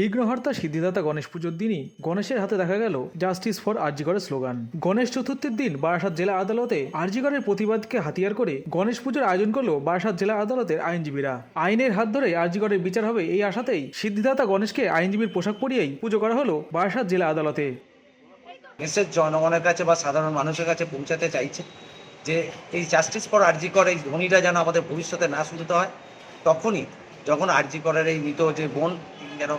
বিঘ্নহর্তা সিদ্ধিদাতা গণেশ পুজোর দিনই গণেশের হাতে দেখা গেল জাস্টিস ফর আরজিগড়ের স্লোগান। গণেশ চতুর্থীর দিন বারাসাত জেলা আদালতে আরজিগড়ের প্রতিবাদকে হাতিয়ার করে গণেশ পুজোর আয়োজন করল বারাসাত জেলা আদালতের আইনজীবীরা। আইনের হাত ধরে আরজিগড়ের বিচার হবে এই আশাতেই সিদ্ধিদাতা গণেশকে আইনজীবীর পোশাক পরিয়েই পুজো করা হলো বারাসাত জেলা আদালতে। দেশের জনগণের কাছে বা সাধারণ মানুষের কাছে পৌঁছাতে চাইছে যে এই জাস্টিস ফর আরজি করে এই ধ্বনিটা যেন আমাদের ভবিষ্যতে না শুনতে হয়, তখনই যখন আরজি করের এই মৃত যে বোন যেন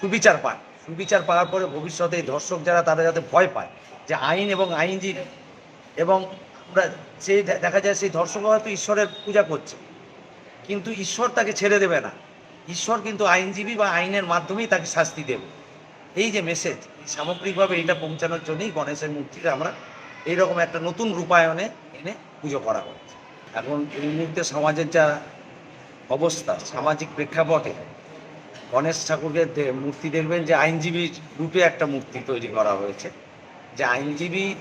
সুবিচার পায়। সুবিচার পাওয়ার পরে ভবিষ্যতে ধর্ষক যারা, তারা যাতে ভয় পায় যে আইন এবং আইনজীবী এবং আমরা সেই দেখা যায় সেই ধর্ষক হয়তো ঈশ্বরের পূজা করছে, কিন্তু ঈশ্বর তাকে ছেড়ে দেবে না। ঈশ্বর কিন্তু আইনজীবী বা আইনের মাধ্যমেই তাকে শাস্তি দেবে। এই যে মেসেজ সামগ্রিকভাবে এটা পৌঁছানোর জন্যই গণেশের মূর্তিটা আমরা এইরকম একটা নতুন রূপায়ণে এনে পুজো করা হচ্ছে। এখন এই মুহূর্তে সমাজের যা অবস্থা, সামাজিক প্রেক্ষাপটে গণেশ ঠাকুরের দে- মূর্তি দেখবেন যে আইনজীবী রূপে একটা মূর্তি তৈরি করা হয়েছে। যে আইনজীবী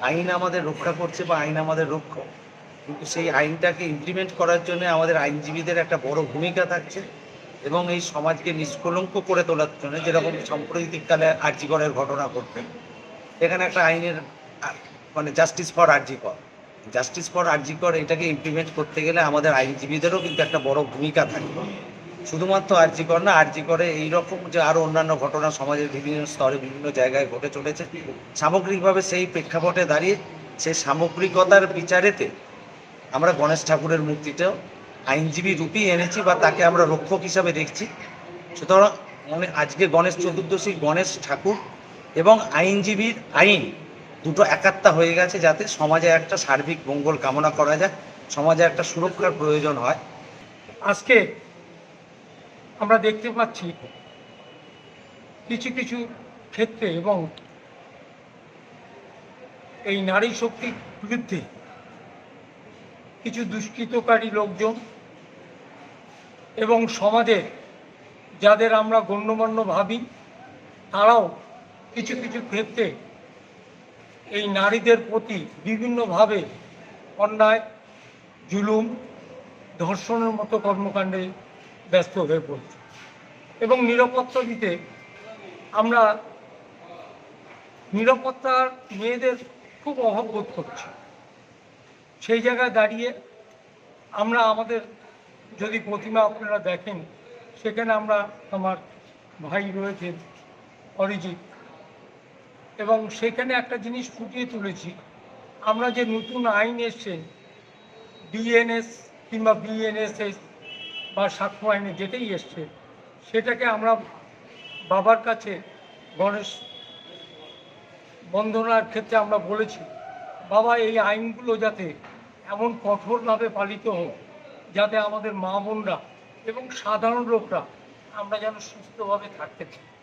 আইন আমাদের রক্ষা করছে বা আইন আমাদের রক্ষক কিন্তু সেই আইনটাকে ইমপ্লিমেন্ট করার জন্য আমাদের আইনজীবীদের একটা বড় ভূমিকা থাকছে এবং এই সমাজকে নিষ্কলঙ্ক করে তোলার জন্য যেরকম সাম্প্রতিককালে আর্জিকরের ঘটনা ঘটবে। এখানে একটা আইনের মানে justice for RG Kar justice for RG Kar এটাকে ইমপ্লিমেন্ট করতে গেলে আমাদের আইনজীবীদেরও কিন্তু একটা বড় ভূমিকা থাকবে। শুধুমাত্র আর্জিকর না আর্জিকরে এইরকম যে আরও অন্যান্য ঘটনা সমাজের বিভিন্ন স্তরে বিভিন্ন জায়গায় ঘটে চলেছে। সামগ্রিকভাবে সেই প্রেক্ষাপটে দাঁড়িয়ে সেই সামগ্রিকতার বিচারেতে আমরা গণেশ ঠাকুরের মূর্তিটাও আইনজীবী রূপেই এনেছি বা তাকে আমরা রক্ষক হিসাবে দেখছি। সুতরাং মানে আজকে গণেশ চতুর্দশী, গণেশ ঠাকুর এবং আইনজীবীর আইন দুটো একাত্তা হয়ে গেছে যাতে সমাজে একটা সার্বিক মঙ্গল কামনা করা যায়, সমাজে একটা সুরক্ষার প্রয়োজন হয়। আজকে আমরা দেখতে পাচ্ছি কিছু কিছু ক্ষেত্রে এবং এই নারী শক্তির বিরুদ্ধে কিছু দুষ্কৃতকারী লোকজন এবং সমাজের যাদের আমরা গণ্যমান্য ভাবি, তারাও কিছু কিছু ক্ষেত্রে এই নারীদের প্রতি বিভিন্নভাবে অন্যায়, জুলুম, ধর্ষণের মতো কর্মকাণ্ডে ব্যস্ত হয়ে পড়ছে। এবং নিরাপত্তা দিতে আমরা নিরাপত্তার মেয়েদের খুব অভাব বোধ করছি। সেই জায়গায় দাঁড়িয়ে আমরা আমাদের যদি প্রতিমা আপনারা দেখেন, সেখানে আমরা আমার ভাই রয়েছেন অরিজিৎ। এবং সেখানে একটা জিনিস ফুটিয়ে তুলেছি, আমরা যে নতুন আইন এসছে, ডিএনএস কিংবা বিএনএসএস বা সাক্ষ্য আইনে যেতেই এসছে, সেটাকে আমরা বাবার কাছে গণেশ বন্দনার ক্ষেত্রে আমরা বলেছি, বাবা, এই আইনগুলো যাতে এমন কঠোরভাবে পালিত হোক, যাতে আমাদের মা বোনরা এবং সাধারণ লোকরা আমরা যেন সুস্থভাবে থাকতে পারি।